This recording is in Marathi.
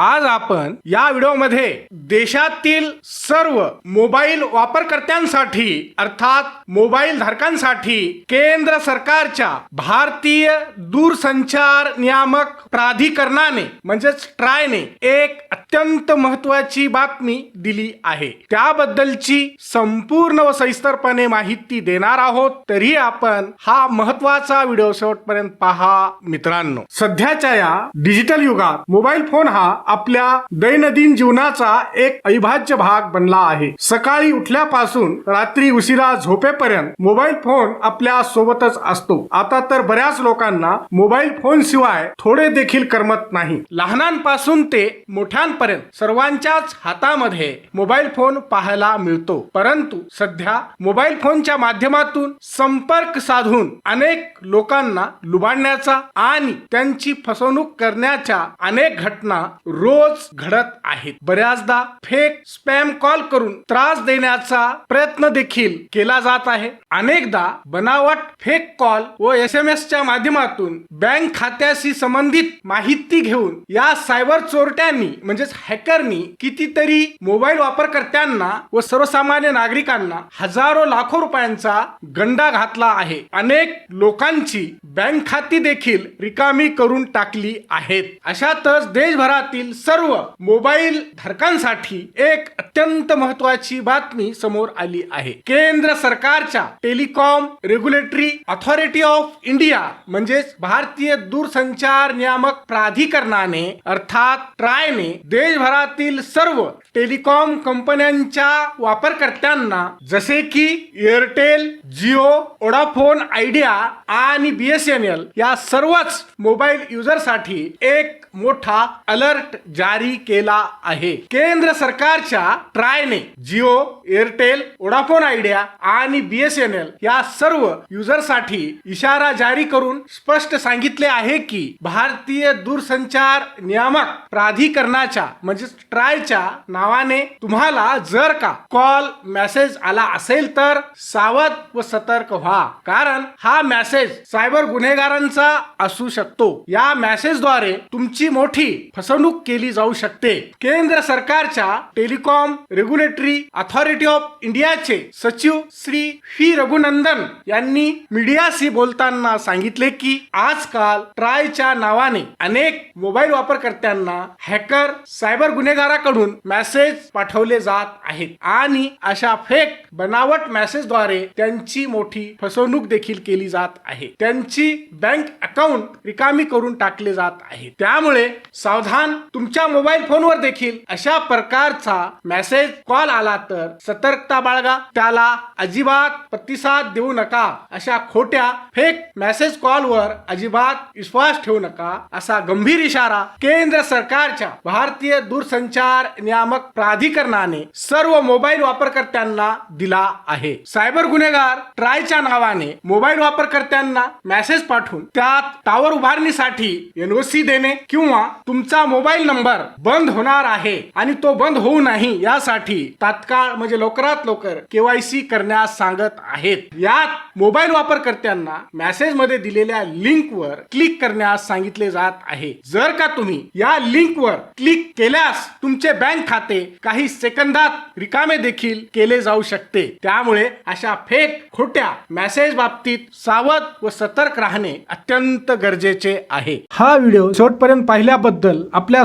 आज आपण या व्हिडिओमध्ये देशातील सर्व मोबाईल वापरकर्त्यांसाठी अर्थात मोबाईल धारकांसाठी केंद्र सरकारच्या भारतीय दूरसंचार नियामक प्राधिकरणाने म्हणजेच ट्रायने एक अत्यंत महत्वाची बातमी दिली आहे. त्याबद्दलची संपूर्ण व सविस्तरपणे माहिती देणार आहोत. तरी आपण हा महत्त्वाचा व्हिडिओ शेवटपर्यंत पहा मित्रांनो. सध्याच्या या डिजिटल युगात मोबाईल फोन हा आपल्या दैनंदिन जीवनाचा एक अविभाज्य भाग बनला आहे. सकाळी उठल्यापासून रात्री उशिरा झोपेपर्यंत मोबाईल फोन आपल्या सोबतच असतो. आता तर बऱ्याच लोकांना मोबाईल फोन शिवाय थोडे देखील करमत नाही. लहानांपासून ते मोठ्यांपर्यंत सर्वांच्याच हातामध्ये मोबाईल फोन पाहायला मिळतो. परंतु सध्या मोबाईल फोनच्या माध्यमातून संपर्क साधून अनेक लोकांना लुबाडण्याचा आणि त्यांची फसवणूक करण्याच्या अनेक घटना रोज घडत आहेत. बऱ्याचदा फेक स्पॅम कॉल करून त्रास देण्याचा प्रयत्न देखील केला जात आहे. अनेकदा बनावट फेक कॉल व एस एम एस च्या माध्यमातून बँक खात्याशी संबंधित माहिती घेऊन या सायबर चोरट्यांनी म्हणजेच हॅकरनी कितीतरी मोबाईल वापरकर्त्यांना व सर्वसामान्य नागरिकांना हजारो लाखो रुपयांचा गंडा घातला आहे. अनेक लोकांची बँक खाती देखील रिकामी करून टाकली आहेत. अशातच देशभरातील सर्व मोबाईल धारकांसाठी एक अत्यंत महत्वाची बातमी समोर आली आहे. केंद्र सरकारच्या telecom regulatory authority of India म्हणजेच भारतीय दूरसंचार नियामक प्राधिकरणाने अर्थात ट्रायने देशभरातील सर्व टेलिकॉम कंपन्यांच्या वापरकर्त्यांना जसे की एअरटेल जिओ ओडाफोन आयडिया आणि बीएसएनएल या सर्वच मोबाईल युजरसाठी एक मोठा अलर्ट जारी केला आहे. केंद्र सरकारच्या ट्रायने जिओ एअरटेल ओडाफोन आयडिया आणि बीएसएनएल या सर्व युजरसाठी इशारा जारी करून स्पष्ट सांगितले आहे की भारतीय दूरसंचार नियामक प्राधिकरणाच्या म्हणजे ट्रायच्या नावाने तुम्हाला जर का कॉल मेसेज आला असेल तर सावध व सतर्क व्हा. कारण हा मेसेज सायबर गुन्हेगारांचा असू शकतो. या मेसेजद्वारे तुमची मोठी फसवणूक केली जाऊ शकते. केंद्र सरकारच्या टेलिकॉम रेग्युलेटरी अथॉरिटी ऑफ इंडियाचे सचिव श्री व्ही रघुनंदन यांनी मीडियाशी बोलताना सांगितले की आजकाल ट्रायच्या नावाने अनेक मोबाईल वापरकर्त्यांना हॅकर सायबर गुन्हेगाराकडून मेसेज पाठवले जात आहेत आणि अशा फेक बनावट मेसेजद्वारे त्यांची मोठी फसवणूक देखील केली जात आहे. त्यांची बँक अकाउंट रिकामी करून टाकले जात आहे. त्यामुळे सावधान तुमच्या मोबाईल फोनवर देखील अशा प्रकारचा मेसेज कॉल आला तर सतर्कता बाळगा. त्याला अजिबात प्रतिसाद देऊ नका. अशा खोट्या फेक मेसेज कॉलवर अजिबात विश्वास ठेवू नका असा गंभीर इशारा केंद्र सरकारच्या भारतीय दूरसंचार नियामक प्राधिकरणाने सर्व मोबाईल वापरकर्त्यांना दिला आहे. सायबर गुन्हेगार ट्रायच्या नावाने मोबाईल वापरकर्त्यांना मेसेज पाठवून त्यात टावर उभारणीसाठी एनओसी देणे किंवा तुमचा मोबाईल नंबर बंद होणार आहे आणि तो बंद होऊ नाही यासाठी तात्काळ म्हणजे लवकरात लवकर केवायसी करण्यास सांगत आहेत. यात मोबाईल वापरकर्त्यांना मेसेजमध्ये दिलेल्या लिंक वर क्लिक करण्यास सांगितले जात आहे. जर का तुम्ही या लिंक वर क्लिक केल्यास तुमचे बँक खाते काही सेकंदात रिकामे देखील केले जाऊ शकते. त्यामुळे अशा फेक खोट्या मेसेज बाबतीत सावध व सतर्क राहणे अत्यंत गरजेचे आहे. हा व्हिडिओ शेवटपर्यंत पाहिल्याबद्दल आपल्या